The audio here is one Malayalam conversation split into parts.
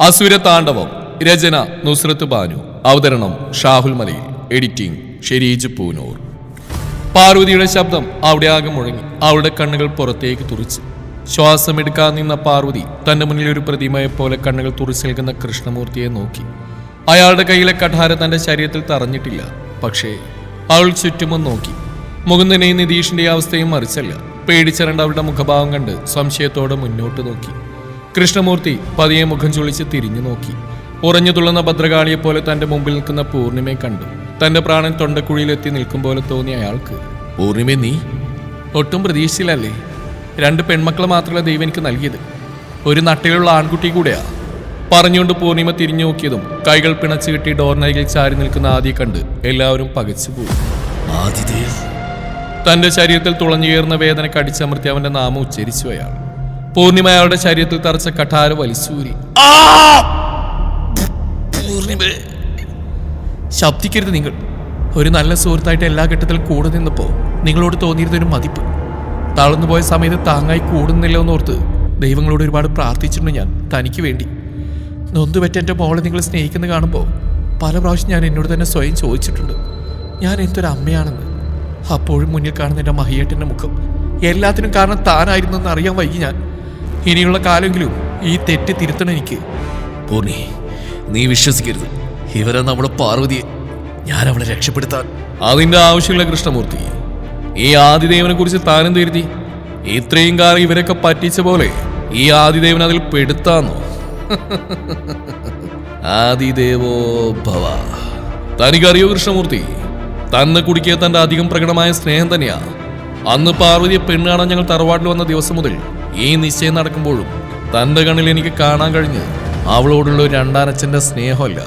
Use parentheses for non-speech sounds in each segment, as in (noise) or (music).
അസുര താണ്ഡവം രചന നുസ്രത്ത് ബാനു. അവതരണം ഷാഹുൽ മലയിൽ. എഡിറ്റിംഗ് ഷെരീജ് പൂനൂർ. പാർവതിയുടെ ശബ്ദം അവിടെ ആകെ മുഴങ്ങി. അവളുടെ കണ്ണുകൾ പുറത്തേക്ക് തുറിച്ചു. ശ്വാസമെടുക്കാൻ നിന്ന പാർവതി തന്റെ മുന്നിൽ ഒരു പ്രതിമയെ പോലെ കണ്ണുകൾ തുറിച്ചു നിൽക്കുന്ന കൃഷ്ണമൂർത്തിയെ നോക്കി. അയാളുടെ കയ്യിലെ കഠാര തന്റെ ശരീരത്തിൽ തറഞ്ഞിട്ടില്ല. പക്ഷേ അവൾ ചുറ്റുമൊന്ന് നോക്കി. മുകുന്ദനെയും നിതീഷിന്റെ അവസ്ഥയും മറിച്ചല്ല. പേടിച്ചിരണ്ട അവളുടെ മുഖഭാവം കണ്ട് സംശയത്തോടെ മുന്നോട്ട് നോക്കി. കൃഷ്ണമൂർത്തി പതിയെ മുഖം ചുളിച്ച് തിരിഞ്ഞു നോക്കി. ഉറഞ്ഞു തുള്ളുന്ന ഭദ്രകാളിയെ പോലെ തന്റെ മുമ്പിൽ നിൽക്കുന്ന പൂർണിമയെ കണ്ടു. തന്റെ പ്രാണൻ തൊണ്ടക്കുഴിയിലെത്തി നിൽക്കും പോലെ തോന്നി അയാൾക്ക്. പൂർണിമ നീ? ഒട്ടും പ്രതീക്ഷിച്ചില്ലല്ലേ? രണ്ട് പെൺമക്കളെ മാത്രമല്ല ദൈവം എനിക്ക് നൽകിയത്. ഒരു നട്ടിലുള്ള ആൺകുട്ടി കൂടെയാ. പറഞ്ഞുകൊണ്ട് പൂർണിമ തിരിഞ്ഞു നോക്കിയതും കൈകൾ പിണച്ചു കിട്ടി ഡോർനൈകിൽ ചാരി നിൽക്കുന്ന ആദ്യ കണ്ട് എല്ലാവരും പകച്ചുപോയി തന്റെ ശരീരത്തിൽ തുളഞ്ഞുകയറുന്ന വേദന കടിച്ചമർത്തി അവന്റെ നാമം ഉച്ചരിച്ചു അയാൾ. പൂർണിമ അയാളുടെ ശരീരത്തിൽ തറച്ച കഠാര വലിച്ചൂരി. പൂർണിമ ശബ്ദിക്കരുത് നിങ്ങൾ. ഒരു നല്ല സുഹൃത്തായിട്ട് എല്ലാ ഘട്ടത്തിലും കൂടെ നിന്നപ്പോ നിങ്ങളോട് തോന്നിയിരുന്നൊരു മതിപ്പ്. തളർന്നു പോയ സമയത്ത് താങ്ങായി കൂടുന്നില്ല എന്നോർത്ത് ദൈവങ്ങളോട് ഒരുപാട് പ്രാർത്ഥിച്ചിട്ടുണ്ട് ഞാൻ തനിക്ക് വേണ്ടി. നൊന്തുപറ്റ എന്റെ മോളെ നിങ്ങൾ സ്നേഹിക്കുന്നത് കാണുമ്പോൾ പല പ്രാവശ്യം ഞാൻ എന്നോട് തന്നെ സ്വയം ചോദിച്ചിട്ടുണ്ട്. ഞാൻ എന്തൊരു അമ്മയാണെന്ന്. അപ്പോഴും മുന്നിൽ കാണുന്ന എന്റെ മഹിയേട്ടന്റെ മുഖം. എല്ലാത്തിനും കാരണം താനായിരുന്നു എന്ന് അറിയാൻ വൈകി ഞാൻ. ഇനിയുള്ള കാലമെങ്കിലും ഈ തെറ്റ് തിരുത്തണം എനിക്ക്. പൂർണി നീ വിശ്വസിക്കരുത്. ഇവരെ നമ്മുടെ പാർവതിയെ ഞാൻ അവളെ രക്ഷപ്പെടുത്താൻ അതിന്റെ ആവശ്യമില്ല കൃഷ്ണമൂർത്തി. ഈ ആദിദേവനെ കുറിച്ച് താനും തിരുത്തി ഇത്രയും കാലം ഇവരൊക്കെ പറ്റിച്ച പോലെ ഈ ആദിദേവൻ അതിൽ പെടുത്താന്നോ? (laughs) ആദിദേവോ ഭവ. തനിക്കറിയോ കൃഷ്ണമൂർത്തി തന്നെ കുടിക്കിയ തന്റെ അധികം പ്രകടമായ സ്നേഹം തന്നെയാ. അന്ന് പാർവതിയെ പെണ്ണ് കാണാൻ ഞങ്ങൾ തറവാട്ടിൽ വന്ന ദിവസം മുതൽ ഈ നിശ്ചയം നടക്കുമ്പോഴും തന്റെ കണ്ണിൽ എനിക്ക് കാണാൻ കഴിഞ്ഞ് അവളോടുള്ള ഒരു രണ്ടാനച്ഛന്റെ സ്നേഹമല്ല.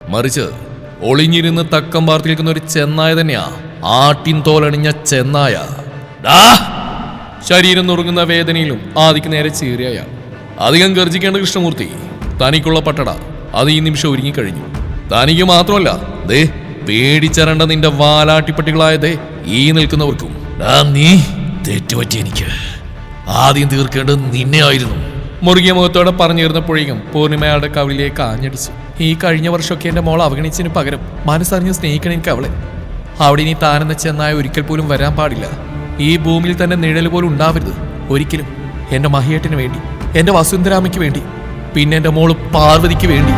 മറിച്ച് ഒളിഞ്ഞിരുന്ന് തക്കം പാർത്തി നിൽക്കുന്ന ഒരു ചെന്നായ തന്നെയാ ആട്ടിൻ തോലണിഞ്ഞ ചെന്നായ. ശരീരം നുറുങ്ങുന്ന വേദനയിലും ആദിക്ക് നേരെ ചീറിയായ. അധികം ഗർജിക്കേണ്ട കൃഷ്ണമൂർത്തി തനിക്കുള്ള പട്ടട അത് ഈ നിമിഷം ഒരുങ്ങിക്കഴിഞ്ഞു. തനിക്ക് മാത്രമല്ല ദേ പേടിച്ചരണ്ട നിന്റെ വാലാട്ടിപ്പട്ടികളായതേ ഈ നിൽക്കുന്നവർക്കും. നീ തെറ്റുപറ്റി എനിക്ക്. ആദ്യം തീർക്കേണ്ടത് നിന്നെയായിരുന്നു മുറുകിയ മുഖത്തോടെ പറഞ്ഞിരുന്നപ്പോഴേക്കും പൂർണിമയുടെ കവിളിലേക്ക് ആഞ്ഞടിച്ചു ഈ കഴിഞ്ഞ വർഷമൊക്കെ എന്റെ മോൾ അവഗണിച്ചതിന് പകരം മനസ്സറിഞ്ഞ് സ്നേഹിക്കണം എനിക്ക് അവളെ. അവിടെ ഇനി താനെന്ന ചെന്നായ ഒരിക്കൽ പോലും വരാൻ പാടില്ല. ഈ ഭൂമിയിൽ തന്നെ നിഴൽ പോലും ഉണ്ടാവരുത്. ഒരിക്കലും. എന്റെ മഹിയേട്ടിന് വേണ്ടി. എന്റെ വസുന്ധരാമയ്ക്ക് വേണ്ടി. പിന്നെ എന്റെ മോൾ പാർവതിക്ക് വേണ്ടി.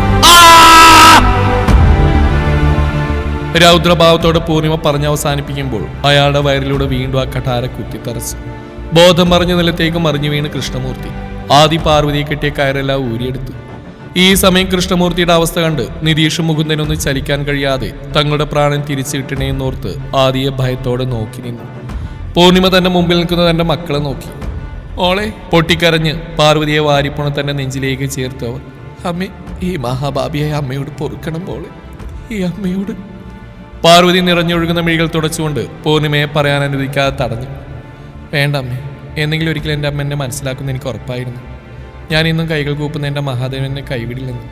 രൗദ്രഭാവത്തോടെ പൂർണിമ പറഞ്ഞ് അവസാനിപ്പിക്കുമ്പോൾ അയാളുടെ വയറിലൂടെ വീണ്ടും ആ കഠാര കുത്തിത്തറച്ചു. ബോധം മറിഞ്ഞ നിലത്തേക്ക് മറിഞ്ഞു വീണ് കൃഷ്ണമൂർത്തി. ആദി പാർവതിയെ കെട്ടിയ കയറെല്ലാം ഊരിയെടുത്തു. ഈ സമയം കൃഷ്ണമൂർത്തിയുടെ അവസ്ഥ കണ്ട് നിതീഷും മുകുന്ദനൊന്ന് ചലിക്കാൻ കഴിയാതെ തങ്ങളുടെ പ്രാണൻ തിരിച്ചു കിട്ടണേന്നോർത്ത് ആദിയെ ഭയത്തോടെ നോക്കി നിന്നു. പൂർണിമ തന്റെ മുമ്പിൽ നിൽക്കുന്ന തന്റെ മക്കളെ നോക്കി. ഓളെ പൊട്ടിക്കരഞ്ഞ് പാർവതിയെ വാരിപ്പുണ തന്റെ നെഞ്ചിലേക്ക് ചേർത്തു അവർ. അമ്മേ ഈ മഹാഭാപിയായ അമ്മയോട് പൊറുക്കണം പോളെ ഈ അമ്മയോട്. പാർവതി നിറഞ്ഞൊഴുകുന്ന മിഴികൾ തുടച്ചുകൊണ്ട് പൂർണിമയെ പറയാൻ അനുവദിക്കാതെ തടഞ്ഞു. വേണ്ട അമ്മേ. എന്നെങ്കിലും ഒരിക്കലും എന്റെ അമ്മ എന്നെ മനസ്സിലാക്കുന്ന എനിക്ക് ഉറപ്പായിരുന്നു. ഞാൻ ഇന്നും കൈകൾ കൂപ്പുന്ന എന്റെ മഹാദേവനെ കൈവിടില്ലെന്ന്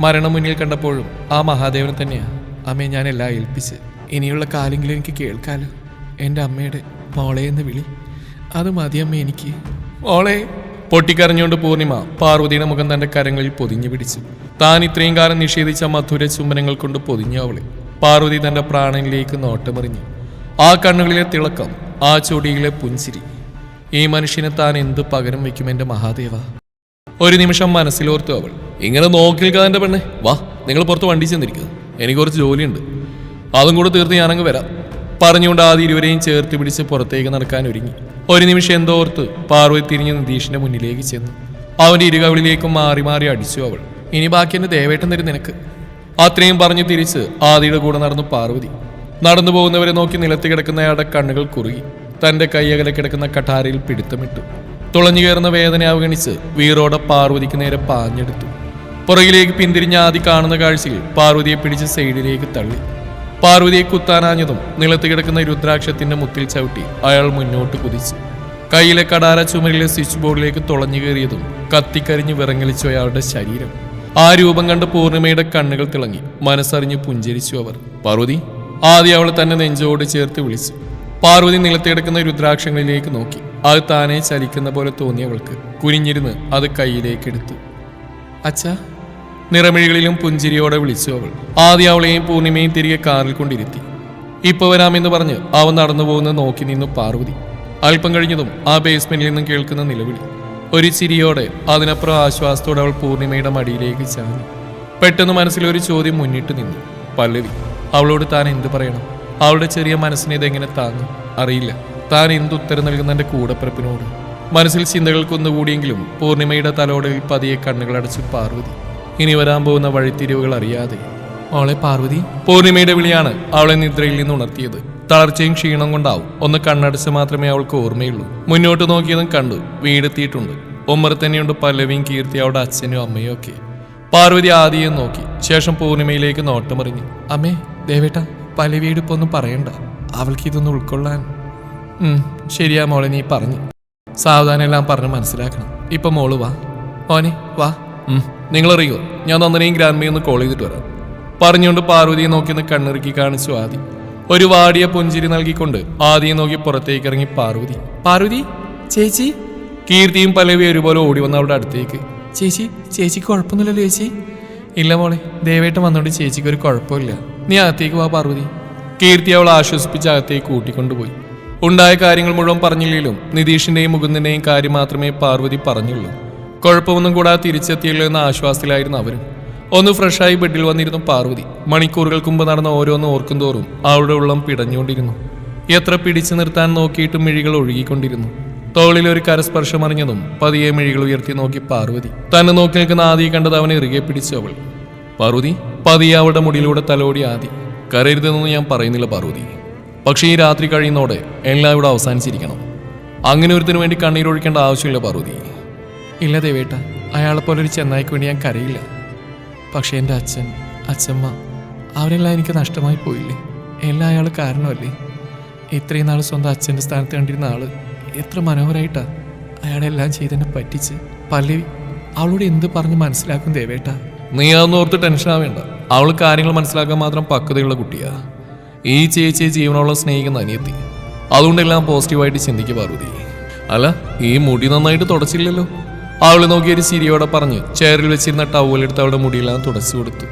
മരണം മുന്നിൽ കണ്ടപ്പോഴും ആ മഹാദേവനെ തന്നെയാണ് അമ്മയെ ഞാൻ എല്ലാം ഏൽപ്പിച്ച് ഇനിയുള്ള കാലെങ്കിലും എനിക്ക് കേൾക്കാലോ. എന്റെ അമ്മയുടെ മോളെ എന്ന് വിളി. അത് മതി അമ്മ എനിക്ക്. മോളെ പൊട്ടിക്കരഞ്ഞുകൊണ്ട് പൂർണിമ പാർവതിയുടെ മുഖം തന്റെ കരങ്ങളിൽ പൊതിഞ്ഞു പിടിച്ചു. താൻ ഇത്രയും കാലം നിഷേധിച്ച മധുര ചുംബനങ്ങൾ കൊണ്ട് പൊതിഞ്ഞു അവളെ. പാർവതി തന്റെ പ്രാണനിലേക്ക് നോട്ടമെറിഞ്ഞു. ആ കണ്ണുകളിലെ തിളക്കം ആ ചൊടിയിലെ പുഞ്ചിരി. ഈ മനുഷ്യനെ താൻ എന്ത് പകരം വെക്കും എന്റെ മഹാദേവ? ഒരു നിമിഷം മനസ്സിലോർത്തു അവൾ. ഇങ്ങനെ നോക്കി നിൽക്കാതെ പെണ്ണെ വാ നിങ്ങൾ പുറത്ത് വണ്ടി ചെന്നിരിക്കുക എനിക്ക് കുറച്ച് ജോലിയുണ്ട്. അതും കൂടെ തീർത്ത് ഞാനങ്ങ് വരാം. പറഞ്ഞുകൊണ്ട് ആദ്യം ഇരുവരെയും ചേർത്ത് പിടിച്ച് പുറത്തേക്ക് നടക്കാൻ ഒരുങ്ങി. ഒരു നിമിഷം എന്തോ ഓർത്ത് പാർവതി തിരിഞ്ഞ് നിതീഷിന്റെ മുന്നിലേക്ക് ചെന്നു. അവന്റെ ഇരുകവിളിലേക്കും മാറി മാറി അടിച്ചു അവൾ. ഇനി ബാക്കി എന്റെ ദേവേട്ടൻ തരും നിനക്ക്. അത്രയും പറഞ്ഞു തിരിച്ച് ആദിയുടെ കൂടെ നടന്നു പാർവതി. നടന്നു പോകുന്നവരെ നോക്കി നിലത്ത് കിടക്കുന്ന അയാളുടെ കണ്ണുകൾ കുറുകി. തന്റെ കൈയകലെ കിടക്കുന്ന കഠാരയിൽ പിടുത്തമിട്ടു. തുളഞ്ഞു കയറുന്ന വേദന അവഗണിച്ച് വീറോടെ പാർവതിക്ക് നേരെ പാഞ്ഞെടുത്തു. പുറകിലേക്ക് പിന്തിരിഞ്ഞ ആദി കാണുന്ന കാഴ്ചയിൽ പാർവതിയെ പിടിച്ച് സൈഡിലേക്ക് തള്ളി. പാർവതിയെ കുത്താനാഞ്ഞതും നിലത്ത് കിടക്കുന്ന രുദ്രാക്ഷത്തിന്റെ മുത്തിൽ ചവിട്ടി അയാൾ മുന്നോട്ട് കുതിച്ചു. കയ്യിലെ കടാര ചുമരിലെ സ്വിച്ച് ബോർഡിലേക്ക് തുളഞ്ഞു കയറിയതും കത്തിക്കരിഞ്ഞ് വിറങ്ങലിച്ചു അയാളുടെ ശരീരം. ആ രൂപം കണ്ട് പൂർണിമയുടെ കണ്ണുകൾ തിളങ്ങി. മനസ്സറിഞ്ഞ് പുഞ്ചരിച്ചു അവർ. പാർവതി ആദ്യം അവൾ തന്നെ നെഞ്ചോട് ചേർത്ത് വിളിച്ചു. പാർവതി നിലത്തെടുക്കുന്ന രുദ്രാക്ഷങ്ങളിലേക്ക് നോക്കി. അത് താനെ ചലിക്കുന്ന പോലെ തോന്നി അവൾക്ക്. കുനിഞ്ഞിരുന്ന് അത് കയ്യിലേക്ക് എടുത്തു അച്ഛാ നിറമിഴികളിലും പുഞ്ചിരിയോടെ വിളിച്ചു അവൾ. ആദ്യം അവളെയും പൂർണിമയും തിരികെ കാറിൽ കൊണ്ടിരുത്തി. ഇപ്പൊ വരാമെന്ന് പറഞ്ഞ് അവൻ നടന്നു പോകുന്ന നോക്കി നിന്നു പാർവതി. അല്പം കഴിഞ്ഞതും ആ ബേസ്മെന്റിൽ നിന്നും കേൾക്കുന്ന നിലവിളി. ഒരു ചിരിയോടെ അതിനപ്പുറം ആശ്വാസത്തോടെ അവൾ പൂർണിമയുടെ മടിയിലേക്ക് ചാഞ്ഞു. പെട്ടെന്ന് മനസ്സിലൊരു ചോദ്യം മുന്നിട്ട് നിന്നു. പല്ലവി അവളോട് താൻ എന്തു പറയണം? അവളുടെ ചെറിയ മനസ്സിനെ ഇതെങ്ങനെ താങ്ങും? അറിയില്ല. താൻ എന്തുത്തരം നൽകുന്ന കൂടപ്പിറപ്പിനോട്? മനസ്സിൽ ചിന്തകൾ കുന്നുകൂടിയെങ്കിലും പൂർണിമയുടെ തലോടിൽ പതിയെ കണ്ണുകൾ അടച്ചു പാർവതി. ഇനി വരാൻ പോകുന്ന വഴിത്തിരിവുകൾ അറിയാതെ. അവളെ പാർവതി? പൂർണിമയുടെ വിളിയാണ് അവളെ നിദ്രയിൽ നിന്ന് ഉണർത്തിയത്. തളർച്ചയും ക്ഷീണം കൊണ്ടാവും. ഒന്ന് കണ്ണടച്ച് മാത്രമേ അവൾക്ക് ഓർമ്മയുള്ളൂ. മുന്നോട്ട് നോക്കിയതും കണ്ടു. വീടെത്തിയിട്ടുണ്ട്. ഉമ്മർ തന്നെയുണ്ട് പല്ലവിയും കീർത്തി അവളുടെ അച്ഛനും അമ്മയും ഒക്കെ. പാർവതി ആദ്യം നോക്കി. ശേഷം പൂർണിമയിലേക്ക് നോട്ടമറിഞ്ഞു അമ്മേ ദേവേട്ട ഒന്നും പറയണ്ട. അവൾക്ക് ഇതൊന്നും ഉൾക്കൊള്ളാൻ. ശരിയാ മോളെ നീ പറഞ്ഞു. സാവധാനം എല്ലാം പറഞ്ഞ് മനസ്സിലാക്കണം. ഇപ്പൊ മോൾ വാ. മോനെ വാ. നിങ്ങളറിയോ ഞാൻ നന്ദനെയും ഗ്രാൻമയും ഒന്ന് കോൾ ചെയ്തിട്ട് വരാം. പറഞ്ഞുകൊണ്ട് പാർവതിയെ നോക്കി ഒന്ന് കണ്ണിറുക്കി കാണിച്ചു ആദി. ഒരു വാടിയ പുഞ്ചിരി നൽകിക്കൊണ്ട് ആദിയെ നോക്കി പുറത്തേക്ക് ഇറങ്ങി പാർവതി. പാർവതി ചേച്ചി. കീർത്തിയും പലവി ഒരുപോലെ ഓടി വന്ന അവളുടെ അടുത്തേക്ക്. ചേച്ചി ചേച്ചിക്ക് കുഴപ്പമൊന്നുമില്ലല്ലോ ചേച്ചി. ഇല്ല മോളെ ദയവായിട്ട് വന്നോണ്ട് ചേച്ചിക്ക് ഒരു കുഴപ്പമില്ല. നീ അകത്തേക്ക് വാ പാർവതി. കീർത്തി അവൾ ആശ്വസിപ്പിച്ച് അകത്തേക്ക് കൂട്ടിക്കൊണ്ടുപോയി. ഉണ്ടായ കാര്യങ്ങൾ മുഴുവൻ പറഞ്ഞില്ലെങ്കിലും നിതീഷിന്റെയും മുകുന്ദന്റെയും കാര്യം മാത്രമേ പാർവതി പറഞ്ഞുള്ളൂ. കുഴപ്പമൊന്നും കൂടാതെ തിരിച്ചെത്തിയല്ലോ എന്ന ആശ്വാസത്തിലായിരുന്നു അവരും. ഒന്ന് ഫ്രഷായി ബെഡിൽ വന്നിരുന്നു പാർവതി. മണിക്കൂറുകൾക്ക് മുമ്പ് നടന്ന ഓരോന്ന് ഓർക്കും തോറും അവളുടെ ഉള്ളം പിടഞ്ഞുകൊണ്ടിരുന്നു. എത്ര പിടിച്ചു നിർത്താൻ നോക്കിയിട്ടും മിഴികൾ ഒഴുകിക്കൊണ്ടിരുന്നു. തോളിൽ ഒരു കരസ്പർശം അറിഞ്ഞതും പതിയെ മിഴികൾ ഉയർത്തി നോക്കി പാർവതി. തന്നെ നോക്കി നിൽക്കുന്ന ആദിയെ കണ്ടത് അവനെ ഇറുകെ പിടിച്ചു അവൾ. പാർവതി പതിയെ അവളുടെ മുടിയിലൂടെ തലോടി ആദി. കരയരുതെന്നൊന്നും ഞാൻ പറയുന്നില്ല പാർവതി. പക്ഷേ ഈ രാത്രി കഴിയുന്നതോടെ എല്ലാം ഇവിടെ അവസാനിച്ചിരിക്കണം. അങ്ങനെ ഒരുത്തിനു വേണ്ടി കണ്ണീരൊഴിക്കേണ്ട ആവശ്യമില്ല പാർവതി. ഇല്ല ദേവേട്ട അയാളെപ്പോലെ ഒരു ചെന്നായിക്ക് വേണ്ടി ഞാൻ കരയില്ല. പക്ഷേ എന്റെ അച്ഛൻ അച്ഛമ്മ അവരെല്ലാം എനിക്ക് നഷ്ടമായി പോയില്ലേ? എല്ലാം അയാൾ കാരണമല്ലേ? ഇത്രയും നാൾ സ്വന്തം അച്ഛന്റെ സ്ഥാനത്ത് കണ്ടിരുന്ന ആൾ എത്ര മനോഹരമായിട്ടാ അയാളെല്ലാം ചെയ്തെന്നെ പറ്റിച്ച് പല്ലവി. അവളോട് എന്ത് പറഞ്ഞ് മനസ്സിലാക്കും ദേവേട്ട? നീ അതൊന്നും ഓർത്ത് ടെൻഷൻ ആവേണ്ട. അവൾ കാര്യങ്ങൾ മനസ്സിലാക്കാൻ മാത്രം പക്വതയുള്ള കുട്ടിയാ. ഈ ചേച്ചി ജീവനോളം സ്നേഹിക്കുന്ന അനിയത്തി. അതുകൊണ്ടെല്ലാം പോസിറ്റീവായിട്ട് ചിന്തിക്കുക പാർവതി. അല്ല ഈ മുടി നന്നായിട്ട് തുടച്ചില്ലല്ലോ. അവളെ നോക്കി ഒരു ചിരിയോടെ പറഞ്ഞ് ചെയറിൽ വെച്ചിരുന്ന ടവലെടുത്ത് അവളുടെ മുടിയെല്ലാം തുടച്ചു കൊടുത്തു.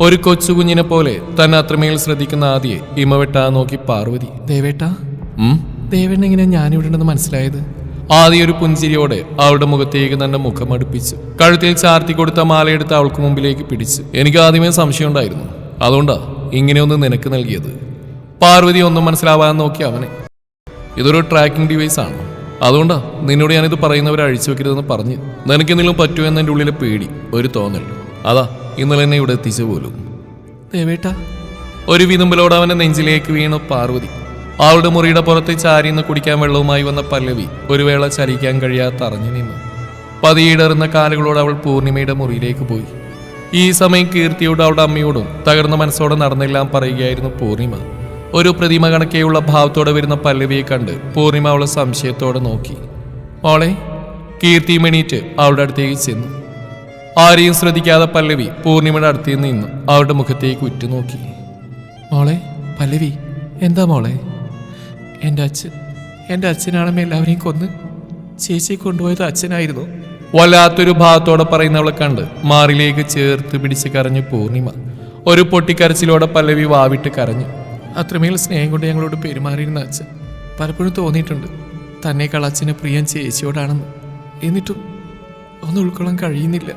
ഒരു കൊച്ചു കുഞ്ഞിനെ പോലെ തന്നെ അത്രമേൽ ശ്രദ്ധിക്കുന്ന ആദ്യെ ഇമവെട്ടാ നോക്കി പാർവതി. ദേവേട്ടാ? ദേവേട്ടൻ എങ്ങനെ ഞാനിവിടെ ഉണ്ടെന്ന് മനസ്സിലായത്? ആദ്യ ഒരു പുഞ്ചിരിയോടെ അവളുടെ മുഖത്തേക്ക് തന്റെ മുഖം അടുപ്പിച്ചു കഴുത്തിൽ ചാർത്തി കൊടുത്ത മാലയെടുത്ത് അവൾക്ക് മുമ്പിലേക്ക് പിടിച്ചു. എനിക്ക് ആദ്യമേ സംശയം ഉണ്ടായിരുന്നു അതുകൊണ്ടാ ഇങ്ങനെയൊന്ന് നിനക്ക് നൽകിയത്. പാർവതി ഒന്നും മനസ്സിലാവാൻ നോക്കി അവനെ. ഇതൊരു ട്രാക്കിംഗ് ഡിവൈസ് ആണ്. അതുകൊണ്ടാ നിന്നോട് ഞാനിത് പറയുന്നവരെ അഴിച്ചു വെക്കരുതെന്ന് പറഞ്ഞ്. നിനക്ക് എന്തെങ്കിലും പറ്റുമോ എന്നെ ഉള്ളിലെ പേടി ഒരു തോന്നൽ. അതാ ഇന്നലെ എന്നെ ഇവിടെ എത്തിച്ചു പോലും. ദേവേട്ട. ഒരു വിതുമ്പലോട് അവന്റെ നെഞ്ചിലേക്ക് വീണു പാർവതി. അവളുടെ മുറിയുടെ പുറത്ത് ചാരിന്ന് കുടിക്കാൻ വെള്ളവുമായി വന്ന പല്ലവി ഒരു വേള ചലിക്കാൻ കഴിയാത്ത അറിഞ്ഞു നിന്നു. പതിയിടറുന്ന കാലുകളോട് അവൾ പൂർണിമയുടെ മുറിയിലേക്ക് പോയി. ഈ സമയം കീർത്തിയോട് അവളുടെ അമ്മയോടും തകർന്ന മനസ്സോടെ നടന്നെല്ലാം പറയുകയായിരുന്നു പൂർണിമ. ഒരു പ്രതിമ കണക്കെയുള്ള ഭാവത്തോടെ വരുന്ന പല്ലവിയെ കണ്ട് പൂർണിമ അവളെ സംശയത്തോടെ നോക്കി. മോളെ കീർത്തി മെണീറ്റ് അവളുടെ അടുത്തേക്ക് ചെന്നു. ആരെയും ശ്രദ്ധിക്കാതെ പല്ലവി പൂർണിമയുടെ അടുത്ത് നിന്നു അവളുടെ മുഖത്തേക്ക് ഉറ്റുനോക്കി. മോളെ പല്ലവി എന്താ മോളെ? എന്റെ അച്ഛൻ എന്റെ അച്ഛനാണമ്മ എല്ലാവരെയും കൊന്ന് ചേച്ചി കൊണ്ടുപോയത് അച്ഛനായിരുന്നു. വല്ലാത്തൊരു ഭാഗത്തോടെ പറയുന്നവളെ കണ്ട് മാറിലേക്ക് ചേർത്ത് പിടിച്ച് കരഞ്ഞു പൂർണിമ. ഒരു പൊട്ടിക്കരച്ചിലോടെ പല്ലവി വാവിട്ട് കരഞ്ഞു. അത്രമേൽ സ്നേഹം കൊണ്ട് ഞങ്ങളോട് പെരുമാറിയിരുന്ന അച്ഛൻ പലപ്പോഴും തോന്നിയിട്ടുണ്ട്. തന്നേക്കാൾ അച്ഛന് പ്രിയം ചേച്ചിയോടാണെന്ന്. എന്നിട്ടും ഒന്നും ഉൾക്കൊള്ളാൻ കഴിയുന്നില്ല.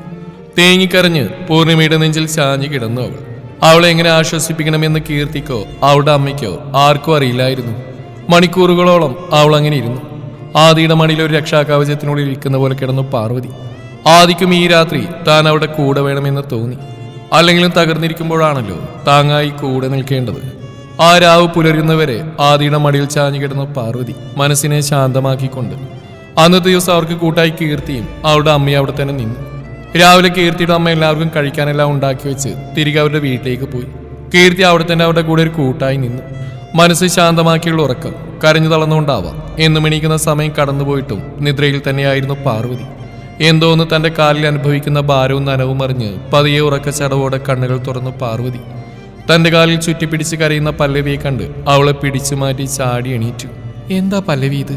തേങ്ങിക്കരഞ്ഞ് പൂർണിമയുടെ നെഞ്ചിൽ ചാഞ്ഞു കിടന്നു അവൾ. അവളെ എങ്ങനെ ആശ്വസിപ്പിക്കണമെന്ന് കീർത്തിക്കോ അവളുടെ അമ്മയ്ക്കോ ആർക്കും അറിയില്ലായിരുന്നു. മണിക്കൂറുകളോളം അവൾ അങ്ങനെ ഇരുന്നു. ആദിയുടെ മണിയിൽ ഒരു രക്ഷാകവചത്തിനുള്ളിൽ ഇരിക്കുന്ന പോലെ കിടന്നു പാർവതി. ആദിക്കും ഈ രാത്രി താൻ അവിടെ കൂടെ വേണമെന്ന് തോന്നി. അല്ലെങ്കിലും തകർന്നിരിക്കുമ്പോഴാണല്ലോ താങ്ങായി കൂടെ നിൽക്കേണ്ടത്. ആ രാവ് പുലരുന്നവരെ ആദിയുടെ മടിയിൽ ചാഞ്ഞു കിടന്ന പാർവതി മനസ്സിനെ ശാന്തമാക്കിക്കൊണ്ട്. അന്നത്തെ ദിവസം അവർക്ക് കൂട്ടായി കീർത്തിയും അവളുടെ അമ്മയും അവിടെ തന്നെ നിന്നു. രാവിലെ കീർത്തിയുടെ അമ്മ എല്ലാവർക്കും കഴിക്കാനെല്ലാം ഉണ്ടാക്കി വെച്ച് തിരികെ അവരുടെ വീട്ടിലേക്ക് പോയി. കീർത്തി അവിടെ തന്നെ അവരുടെ കൂടെ ഒരു കൂട്ടായി നിന്നു. മനസ്സ് ശാന്തമാക്കിയുള്ള ഉറക്കം കരഞ്ഞു തളർന്നുകൊണ്ടാവാം. എന്നും എണീക്കുന്ന സമയം കടന്നുപോയിട്ടും നിദ്രയിൽ തന്നെയായിരുന്നു പാർവതി. എന്തോന്ന് തന്റെ കാലിൽ അനുഭവിക്കുന്ന ഭാരവും നനവും അറിഞ്ഞ് പതിയെ ഉറക്കച്ചടവോടെ കണ്ണുകൾ തുറന്നു പാർവതി. തന്റെ കാലിൽ ചുറ്റിപ്പിടിച്ച് കരയുന്ന പല്ലവിയെ കണ്ട് അവളെ പിടിച്ചു മാറ്റി ചാടി എണീറ്റു. എന്താ പല്ലവി ഇത്?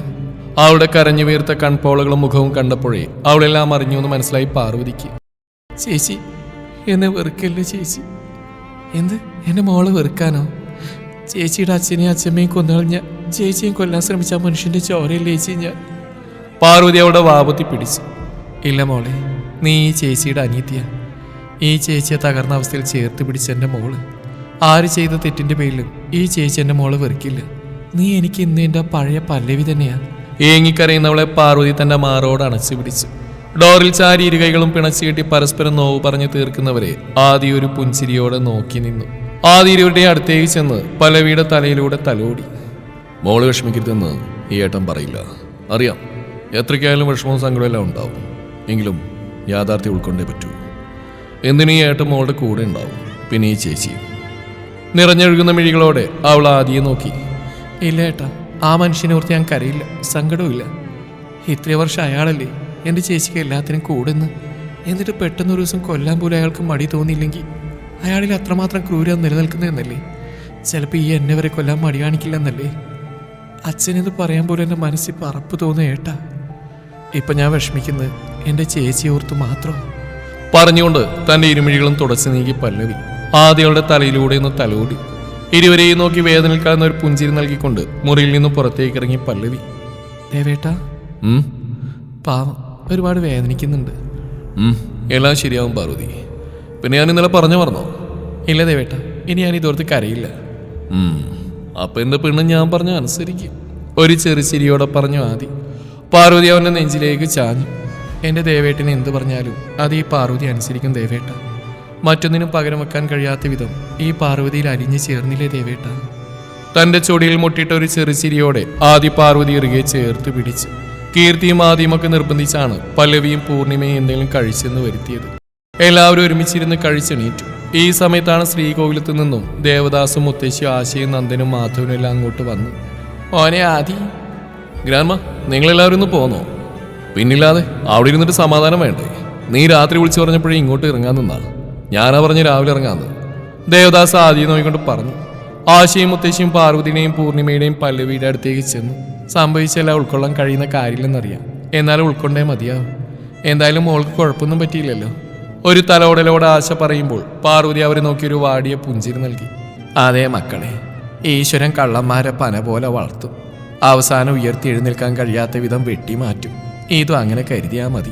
അവളുടെ കരഞ്ഞു വീർത്ത കൺപോളകളും മുഖവും കണ്ടപ്പോഴേ അവളെല്ലാം അറിഞ്ഞു എന്ന് മനസ്സിലായി പാർവതിക്ക്. ചേച്ചി എന്നെ വെറുക്കല്ലേ ചേച്ചി? എന്ത്? എന്റെ മോൾ വെറുക്കാനോ? ചേച്ചിയുടെ അച്ഛനെയും അച്ഛമ്മയും കൊന്നുകളഞ്ഞ ചേച്ചിയും കൊല്ലാൻ ശ്രമിച്ച മനുഷ്യന്റെ ചോരയല്ലേ ചേച്ചി ഞാൻ പാർവതി അവളുടെ വാപത്തി പിടിച്ചു. ഇല്ല മോളെ നീ ഈ ചേച്ചിയുടെ അനിയത്തിയ. ഈ ചേച്ചിയെ തകർന്ന അവസ്ഥയിൽ ചേർത്ത് പിടിച്ച എന്റെ മോൾ. ആര് ചെയ്ത തെറ്റിന്റെ പേരിലും ഈ ചേച്ചി എന്റെ മോളെ വെറുക്കില്ല. നീ എനിക്ക് ഇന്ന് എന്റെ പഴയ പല്ലവി തന്നെയാ. ഏങ്ങിക്കരയുന്നവളെ പാർവതി തന്റെ മാറോട് അണച്ചു പിടിച്ചു. ഡോറിൽ ചാരി ഇരുകൈകളും പിണച്ചു കെട്ടി പരസ്പരം നോവ് പറഞ്ഞു തീർക്കുന്നവരെ ആദ്യ ഒരു പുഞ്ചിരിയോടെ നോക്കി നിന്നു. ആദി ഇരുവരുടെ അടുത്തേക്ക് ചെന്ന് പലവിയുടെ തലയിലൂടെ തലോടി. മോൾ വിഷമിക്കരുതെന്ന് ഈ ഏട്ടൻ പറയില്ല. അറിയാം എത്രയ്ക്കായാലും വിഷമവും സങ്കടമെല്ലാം ഉണ്ടാവും. എങ്കിലും യാഥാർത്ഥ്യം ഉൾക്കൊണ്ടേ പറ്റൂ. എന്തിനും ഈ ഏട്ടൻ മോളുടെ കൂടെ ഉണ്ടാവും പിന്നെ ഈ ചേച്ചിയും. നിറഞ്ഞൊഴുകുന്ന മിഴികളോടെ അവൾ ആദിയെ നോക്കി. ഇല്ല ഏട്ടാ ആ മനുഷ്യനെ ഓർത്ത് ഞാൻ കരയില്ല സങ്കടവുമില്ല. ഇത്രയും വർഷം അയാളല്ലേ എന്റെ ചേച്ചിക്ക് എല്ലാത്തിനും കൂടുന്ന്. എന്നിട്ട് പെട്ടെന്ന് ഒരു ദിവസം കൊല്ലാൻ പോലും അയാൾക്ക് മടി തോന്നിയില്ലെങ്കിൽ അയാളിൽ അത്രമാത്രം ക്രൂരം നിലനിൽക്കുന്നതെന്നല്ലേ? ചിലപ്പോൾ ഈ എന്നെ വരെ കൊല്ലാൻ മടി കാണിക്കില്ലെന്നല്ലേ? അച്ഛനെന്ന് പറയാൻ പോലും എന്റെ മനസ്സിൽ പറപ്പ് തോന്നുക ഏട്ടാ. ഇപ്പം ഞാൻ വിഷമിക്കുന്നത് എന്റെ ചേച്ചി ഓർത്ത് മാത്രം. പറഞ്ഞുകൊണ്ട് തന്റെ ഇരുമിഴികളും തുടച്ചു നീക്കി പല്ലവി. ആദ്യകളുടെ തലയിലൂടെ ഒന്ന് തലോടി. ഇരുവരെയും നോക്കി വേദനയിൽ കാണുന്ന ഒരു പുഞ്ചിരി നൽകിക്കൊണ്ട് മുറിയിൽ നിന്ന് പുറത്തേക്ക് ഇറങ്ങി പല്ലവി. ദേവേട്ടാ. പാവം ഒരുപാട് വേദനിക്കുന്നുണ്ട്. എല്ലാം ശരിയാവും പാർവതി. പിന്നെ ഞാൻ ഇന്നലെ പറഞ്ഞു പറഞ്ഞോ ഇല്ല ദേവേട്ട ഇനി ഞാൻ ഇതോർത്ത് കരയില്ല. അപ്പൊ എന്റെ പെണ്ണ് ഞാൻ പറഞ്ഞ അനുസരിക്കും. ഒരു ചെറു ചിരിയോടെ പറഞ്ഞു ആദി. പാർവതി അവന്റെ നെഞ്ചിലേക്ക് ചാഞ്ഞു. എന്റെ ദേവേട്ടന് എന്ത് പറഞ്ഞാലും അത് ഈ പാർവതി അനുസരിക്കും ദേവേട്ട. മറ്റൊന്നിനും പകരം വെക്കാൻ കഴിയാത്ത വിധം ഈ പാർവതിയിൽ അലിഞ്ഞു ചേർന്നില്ലേ ദേവേട്ട. തന്റെ ചൊടിയിൽ മുട്ടിട്ട ഒരു ചെറുചിരിയോടെ ആദി പാർവതി ഇറുകെ ചേർത്ത് പിടിച്ച്. കീർത്തിയും ആദിയുമൊക്കെ നിർബന്ധിച്ചാണ് പല്ലവിയും പൂർണിമയും എന്തെങ്കിലും കഴിച്ചെന്ന് വരുത്തിയത്. എല്ലാവരും ഒരുമിച്ചിരുന്ന് കഴിച്ചെണീറ്റു. ഈ സമയത്താണ് ശ്രീകോവിലത്ത് നിന്നും ദേവദാസും മുത്തശ്ശി ആശയും നന്ദനും മാധവനും എല്ലാം അങ്ങോട്ട് വന്നു. ഓനെ ആദി ഗ്രാൻമ നിങ്ങളെല്ലാവരും ഒന്ന് പോന്നോ? പിന്നില്ലാതെ അവിടെ ഇരുന്നിട്ട് സമാധാനം വേണ്ടേ? നീ രാത്രി വിളിച്ചു പറഞ്ഞപ്പോഴേ ഇങ്ങോട്ട് ഇറങ്ങാൻ നിന്നാണ്. ഞാനാ പറഞ്ഞ് രാവിലെ ഇറങ്ങാന്ന്. ദേവദാസ് ആദ്യം നോക്കിക്കൊണ്ട് പറഞ്ഞു. ആശയും മുത്തശ്ശിയും പാർവതിയുടെയും പൂർണിമയുടെയും പല്ലവിയുടെ അടുത്തേക്ക് ചെന്നു. സംഭവിച്ചെല്ലാം ഉൾക്കൊള്ളാൻ കഴിയുന്ന കാര്യമില്ലെന്നറിയാം. എന്നാലും ഉൾക്കൊണ്ടേ മതിയാവും. എന്തായാലും മോൾക്ക് കുഴപ്പമൊന്നും പറ്റിയില്ലല്ലോ. ഒരു തലോടലോടെ ആശ പറയുമ്പോൾ പാർവതി അവരെ നോക്കി ഒരു വാടിയ പുഞ്ചിരി നൽകി. അതേ മക്കളെ ഈശ്വരൻ കള്ളന്മാരെ പന പോലെ വളർത്തും. അവസാനം ഉയർത്തി എഴുന്നേൽക്കാൻ കഴിയാത്ത വിധം വെട്ടിമാറ്റും ഇതും അങ്ങനെ കരുതിയാൽ മതി.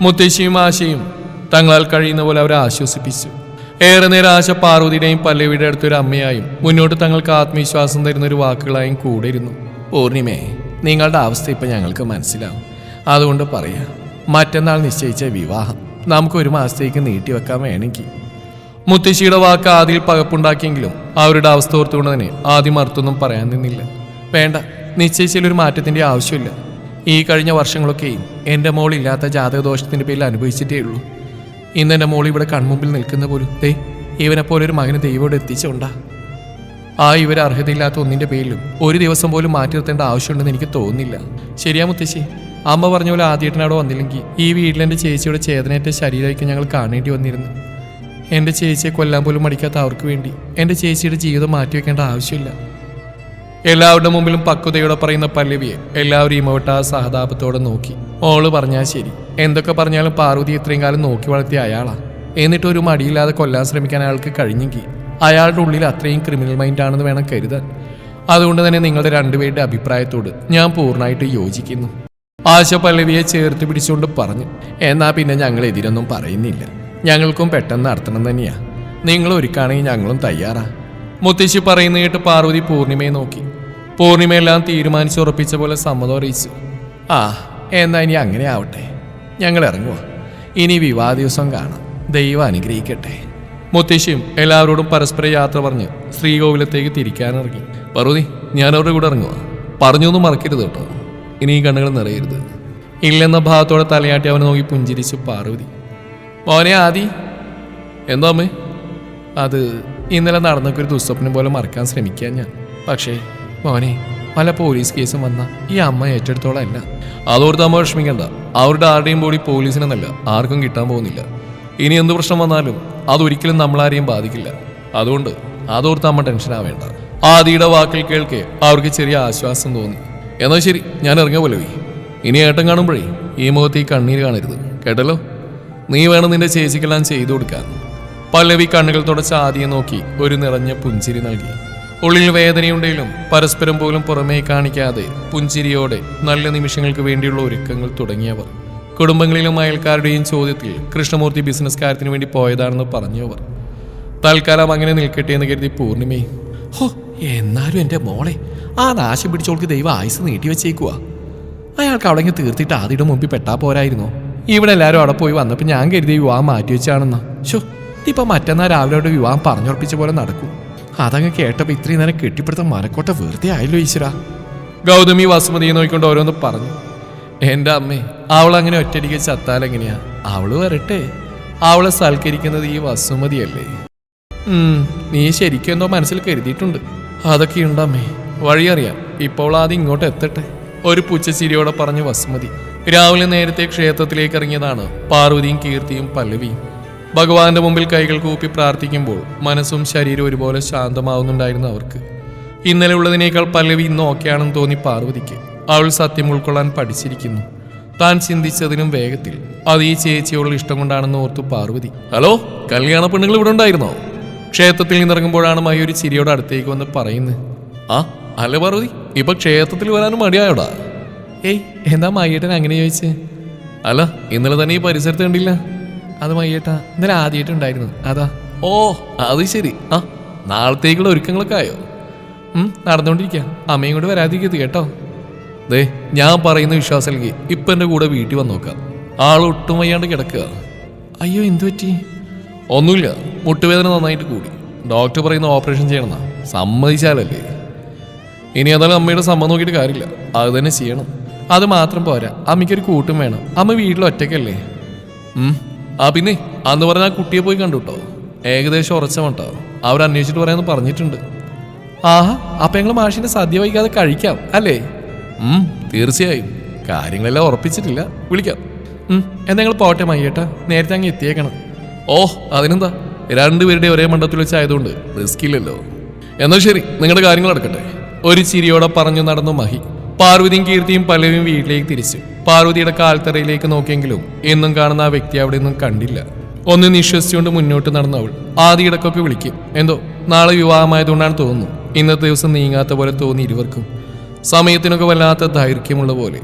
മുത്തശ്ശിയും ആശയും തങ്ങളാൽ കഴിയുന്ന പോലെ അവരെ ആശ്വസിപ്പിച്ചു. ഏറെ നേരം ആശ പാർവതിയുടെയും പല്ലവിയുടെ അടുത്തൊരു അമ്മയായും മുന്നോട്ട് തങ്ങൾക്ക് ആത്മവിശ്വാസം തരുന്ന ഒരു വാക്കുകളായും കൂടെ ഇരുന്നു പൂർണിമേ നിങ്ങളുടെ അവസ്ഥ ഇപ്പം ഞങ്ങൾക്ക് മനസ്സിലാവും. അതുകൊണ്ട് പറയാം മറ്റന്നാൾ നിശ്ചയിച്ച വിവാഹം. നമുക്ക് ഒരു മാസത്തേക്ക് നീട്ടിവെക്കാൻ വേണമെങ്കിൽ. മുത്തശ്ശിയുടെ വാക്ക് ആദ്യം പകപ്പുണ്ടാക്കിയെങ്കിലും അവരുടെ അവസ്ഥ ഓർത്തുകൊണ്ട് തന്നെ ആദ്യം അർത്ഥമൊന്നും പറയാൻ നിന്നില്ല. വേണ്ട നിശ്ചയിച്ചതിലൊരു മാറ്റത്തിന്റെ ആവശ്യമില്ല. ഈ കഴിഞ്ഞ വർഷങ്ങളൊക്കെയും എന്റെ മോൾ ഇല്ലാത്ത ജാതകദോഷത്തിന്റെ പേരിൽ അനുഭവിച്ചിട്ടേ ഉള്ളൂ. ഇന്ന് എന്റെ മോൾ ഇവിടെ കൺമുമ്പിൽ നിൽക്കുന്ന പോലും ദേ ഇവനെ പോലെ ഒരു മകന് ദൈവോട് എത്തിച്ചുണ്ടാ ആ ഇവർ അർഹതയില്ലാത്ത ഒന്നിന്റെ പേരിലും ഒരു ദിവസം പോലും മാറ്റി നിർത്തേണ്ട ആവശ്യമുണ്ടെന്ന് എനിക്ക് തോന്നുന്നില്ല. ശരിയാ മുത്തശ്ശി? അമ്മ പറഞ്ഞ പോലെ ആദ്യമായിട്ടാണ് അവിടെ വന്നില്ലെങ്കിൽ ഈ വീട്ടിലെന്റെ ചേച്ചിയുടെ ചേതനേറ്റ ശരീരമായിരിക്കും ഞങ്ങൾ കാണേണ്ടി വന്നിരുന്നു എന്റെ ചേച്ചിയെ കൊല്ലാൻ പോലും മടിക്കാത്ത അവർക്ക് വേണ്ടി എന്റെ ചേച്ചിയുടെ ജീവിതം മാറ്റിവെക്കേണ്ട ആവശ്യമില്ല. എല്ലാവരുടെ മുമ്പിലും പക്വതയോടെ പറയുന്ന പല്ലവിയെ എല്ലാവരും ഇമോട്ട സഹതാപത്തോടെ നോക്കി. ഓൾ പറഞ്ഞാൽ ശരി. എന്തൊക്കെ പറഞ്ഞാലും പാർവതി ഇത്രയും കാലം നോക്കി വളർത്തിയ അയാളാ. എന്നിട്ട് ഒരു മടിയില്ലാതെ കൊല്ലാൻ ശ്രമിക്കാൻ അയാൾക്ക് കഴിഞ്ഞെങ്കിൽ അയാളുടെ ഉള്ളിൽ അത്രയും ക്രിമിനൽ മൈൻഡ് ആണെന്ന് വേണം കരുതാൻ. അതുകൊണ്ട് തന്നെ നിങ്ങളുടെ രണ്ടുപേരുടെ അഭിപ്രായത്തോട് ഞാൻ പൂർണമായിട്ട് യോജിക്കുന്നു. ആശ പല്ലവിയെ ചേർത്ത് പിടിച്ചുകൊണ്ട് പറഞ്ഞു എന്നാ പിന്നെ ഞങ്ങൾ എതിരൊന്നും പറയുന്നില്ല. ഞങ്ങൾക്കും പെട്ടെന്ന് നടത്തണം തന്നെയാ. നിങ്ങൾ ഒരുക്കാണെങ്കിൽ ഞങ്ങളും തയ്യാറാ. മുത്തശ്ശി പറയുന്ന കേട്ട് പാർവതി പൂർണിമയെ നോക്കി. പൂർണിമയെല്ലാം തീരുമാനിച്ചുറപ്പിച്ച പോലെ സമ്മതം അറിയിച്ചു. ആ എന്നാ ഇനി അങ്ങനെ ആവട്ടെ. ഞങ്ങൾ ഇറങ്ങുക ഇനി വിവാഹ ദിവസം കാണാം. ദൈവം അനുഗ്രഹിക്കട്ടെ. മുത്തശ്ശിയും എല്ലാവരോടും പരസ്പര യാത്ര പറഞ്ഞ് ശ്രീകോവിലത്തേക്ക് തിരിക്കാനിറങ്ങി. പാർവതി ഞാൻ അവരുടെ കൂടെ ഇറങ്ങുക പറഞ്ഞൊന്നും മറക്കരുത് കേട്ടോ. ഇനി ഈ കണ്ണുകൾ നിറയരുത്. ഇല്ലെന്ന ഭാഗത്തോടെ തലയാട്ടി അവനെ നോക്കി പുഞ്ചിരിച്ചു പാർവതി മോനെ ആദി എന്തോ അമ്മേ? അത് ഇന്നലെ നടന്നൊക്കെ ഒരു ദുസ്വപ്നം പോലെ മറക്കാൻ ശ്രമിക്കാൻ ഞാൻ. പക്ഷേ മോനെ പല പോലീസ് കേസും വന്ന ഈ അമ്മ ഏറ്റെടുത്തോളല്ല. അതോർത്ത് അമ്മ വിഷമിക്കണ്ട. അവരുടെ ആരുടെയും ബോഡി പോലീസിനെന്നല്ല ആർക്കും കിട്ടാൻ പോകുന്നില്ല. ഇനി എന്ത് പ്രശ്നം വന്നാലും അതൊരിക്കലും നമ്മളാരെയും ബാധിക്കില്ല. അതുകൊണ്ട് അതോർത്ത് അമ്മ ടെൻഷൻ ആവേണ്ട ആദിയുടെ വാക്കിൽ കേൾക്കെ അവർക്ക് ചെറിയ ആശ്വാസം തോന്നി. എന്നാൽ ശരി ഞാൻ ഇറങ്ങിയ പോലെ ഇനി ഏട്ടൻ കാണുമ്പോഴേ ഈ മുഖത്ത് ഈ കണ്ണീര് കാണരുത്. കേട്ടല്ലോ? നീ വേണം നിന്റെ ചേച്ചിക്കെല്ലാം ചെയ്തു കൊടുക്കാൻ. പല്ലവി കണ്ണുകൾ തുടച്ച് ആദ്യം നോക്കി ഒരു നിറഞ്ഞ പുഞ്ചിരി നൽകി. ഉള്ളിൽ വേദനയുണ്ടെങ്കിലും പരസ്പരം പോലും പുറമേ കാണിക്കാതെ പുഞ്ചിരിയോടെ നല്ല നിമിഷങ്ങൾക്ക് വേണ്ടിയുള്ള ഒരുക്കങ്ങൾ തുടങ്ങിയവർ. കുടുംബങ്ങളിലും അയൽക്കാരുടെയും ചോദ്യത്തിൽ കൃഷ്ണമൂർത്തി ബിസിനസ് കാര്യത്തിന് വേണ്ടി പോയതാണെന്ന് പറഞ്ഞവർ. തൽക്കാലം അങ്ങനെ നിൽക്കട്ടെ എന്ന് കരുതി പൂർണിമയും ഹോ എന്നാലും എന്റെ മോളെ ആ നാശം പിടിച്ചോൾക്ക് ദൈവം ആയുസ് നീട്ടി വെച്ചേക്കുവാ. അയാൾക്ക് അവിടെ തീർത്തിട്ട് ആദ്യയുടെ മുമ്പിൽ പെട്ടാ പോരായിരുന്നു. ഇവിടെ എല്ലാവരും അവിടെ പോയി വന്നപ്പോൾ ഞാൻ കരുതി വിവാഹം മാറ്റി വെച്ചാണെന്ന്. ഷോ ഇപ്പം മറ്റന്നാൾ രാവിലെ അവിടെ വിവാഹം പറഞ്ഞുറപ്പിച്ച പോലെ നടക്കും. അതങ്ങ് കേട്ടപ്പോൾ ഇത്രയും നേരം കെട്ടിപ്പിടുത്ത മരക്കോട്ട വെറുതെ ആയല്ലോ ഈശ്വര. ഗൗതമി വസുമതിയെ നോക്കിക്കൊണ്ട് ഓരോന്ന് പറഞ്ഞു. എന്റെ അമ്മേ അവൾ അങ്ങനെ ഒറ്റയടിക്ക് ചത്താലെങ്ങനെയാ അവൾ വരട്ടെ. അവളെ സൽക്കരിക്കുന്നത് ഈ വസുമതിയല്ലേ? നീ ശരിക്കും എന്തോ മനസ്സിൽ കരുതിയിട്ടുണ്ട്. അതൊക്കെ ഉണ്ടമ്മേ വഴിയറിയാം. ഇപ്പോൾ ആദ്യം ഇങ്ങോട്ട് എത്തട്ടെ. ഒരു പുച്ചച്ചിരിയോടെ പറഞ്ഞു വസുമതി. രാവിലെ നേരത്തെ ക്ഷേത്രത്തിലേക്ക് ഇറങ്ങിയതാണ് പാർവതിയും കീർത്തിയും പല്ലവിയും. ഭഗവാന്റെ മുമ്പിൽ കൈകൾ കൂപ്പി പ്രാർത്ഥിക്കുമ്പോൾ മനസ്സും ശരീരവും ഒരുപോലെ ശാന്തമാവുന്നുണ്ടായിരുന്നു അവർക്ക്. ഇന്നലെ ഉള്ളതിനേക്കാൾ പല്ലവി ഇന്ന് ഓക്കെയാണെന്ന് തോന്നി പാർവതിക്ക്. അവൾ സത്യം ഉൾക്കൊള്ളാൻ പഠിച്ചിരിക്കുന്നു. താൻ ചിന്തിച്ചതിനും വേഗത്തിൽ. അത് ഈ ചേച്ചിയോടുള്ള ഇഷ്ടം കൊണ്ടാണെന്ന് ഓർത്തു പാർവതി. ഹലോ കല്യാണ പെണ്ണുങ്ങൾ ഇവിടെ ഉണ്ടായിരുന്നോ? ക്ഷേത്രത്തിൽ നിന്നിറങ്ങുമ്പോഴാണ് മയൂരി ചിരിയോട് അടുത്തേക്ക് വന്ന് പറയുന്നത്. ആ അല്ല പാർവതി ഇപ്പൊ ക്ഷേത്രത്തിൽ വരാനും മടിയായോടാ. ഏയ് എന്താ മയ്യേട്ടൻ അങ്ങനെ ചോദിച്ച്? അല്ല ഇന്നലെ തന്നെ ഈ പരിസരത്ത് കണ്ടില്ല. അത് മയ്യേട്ടാ ഇന്നലെ ആദ്യമായിട്ടുണ്ടായിരുന്നു അതാ. ഓ അത് ശരി. ആ നാളത്തേക്കുള്ള ഒരുക്കങ്ങളൊക്കെ ആയോ? ഉം, നടന്നുകൊണ്ടിരിക്കുക അമ്മയും കൂടെ വരാതിരിക്കരുത് കേട്ടോ. ദേ ഞാൻ പറയുന്ന വിശ്വാസമെങ്കിൽ ഇപ്പൊ എന്റെ കൂടെ വീട്ടിൽ വന്ന് നോക്കാം. ആൾ ഒട്ടും വയ്യാണ്ട് കിടക്കുക. അയ്യോ എന്തു പറ്റി? ഒന്നുമില്ല മുട്ടുവേദന നന്നായിട്ട് കൂടി. ഡോക്ടർ പറയുന്ന ഓപ്പറേഷൻ ചെയ്യണമെന്നാ. സമ്മതിച്ചാലല്ലേ? ഇനി അതായത് അമ്മയുടെ സമ്മതം നോക്കിയിട്ട് കാര്യമില്ല. അത് തന്നെ ചെയ്യണം. അത് മാത്രം പോരാ. അമ്മയ്ക്കൊരു കൂട്ടും വേണം. അമ്മ വീട്ടിൽ ഒറ്റയ്ക്കല്ലേ? ആ പിന്നെ അന്ന് പറഞ്ഞ ആ കുട്ടിയെ പോയി കണ്ടു കേട്ടോ ഏകദേശം ഉറച്ച മട്ടോ അവർ അന്വേഷിച്ചിട്ട് പറയാമെന്ന് പറഞ്ഞിട്ടുണ്ട്. ആഹാ അപ്പൊ ഞങ്ങൾ മാഷിന്റെ സദ്യ വൈകാതെ കഴിക്കാം അല്ലേ? തീർച്ചയായും. കാര്യങ്ങളെല്ലാം ഉറപ്പിച്ചിട്ടില്ല. വിളിക്കാം. ഉം എന്നാ ഞങ്ങൾ പോട്ടെ മയ്യേട്ടാ. നേരത്തെ അങ്ങ് എത്തിയേക്കണം. ഓ അതിനെന്താ? രണ്ടുപേരുടെ ഒരേ മണ്ഡത്തിൽ വെച്ചായതുകൊണ്ട് റിസ്ക് ഇല്ലല്ലോ എന്നാൽ ശരി നിങ്ങളുടെ കാര്യങ്ങൾ നടക്കട്ടെ. ഒരു ചിരിയോടെ പറഞ്ഞു നടന്നു മഹി. പാർവതിയും കീർത്തിയും പലരും വീട്ടിലേക്ക് തിരിച്ചു. പാർവതിയുടെ കാൽത്തറയിലേക്ക് നോക്കിയെങ്കിലും എന്നും കാണുന്ന ആ വ്യക്തി അവിടെ ഒന്നും കണ്ടില്ല. ഒന്ന് നിശ്വസിച്ചുകൊണ്ട് മുന്നോട്ട് നടന്ന അവൾ. ആദ്യ ഇടക്കൊക്കെ വിളിക്കും. എന്തോ നാളെ വിവാഹമായതുകൊണ്ടാണ് തോന്നുന്നു. ഇന്നത്തെ ദിവസം നീങ്ങാത്ത പോലെ തോന്നി ഇരുവർക്കും. സമയത്തിനൊക്കെ വല്ലാത്ത ദൈർഘ്യമുള്ള പോലെ.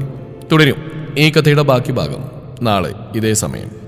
തുടരും. ഈ കഥയുടെ ബാക്കി ഭാഗം നാളെ ഇതേ സമയം.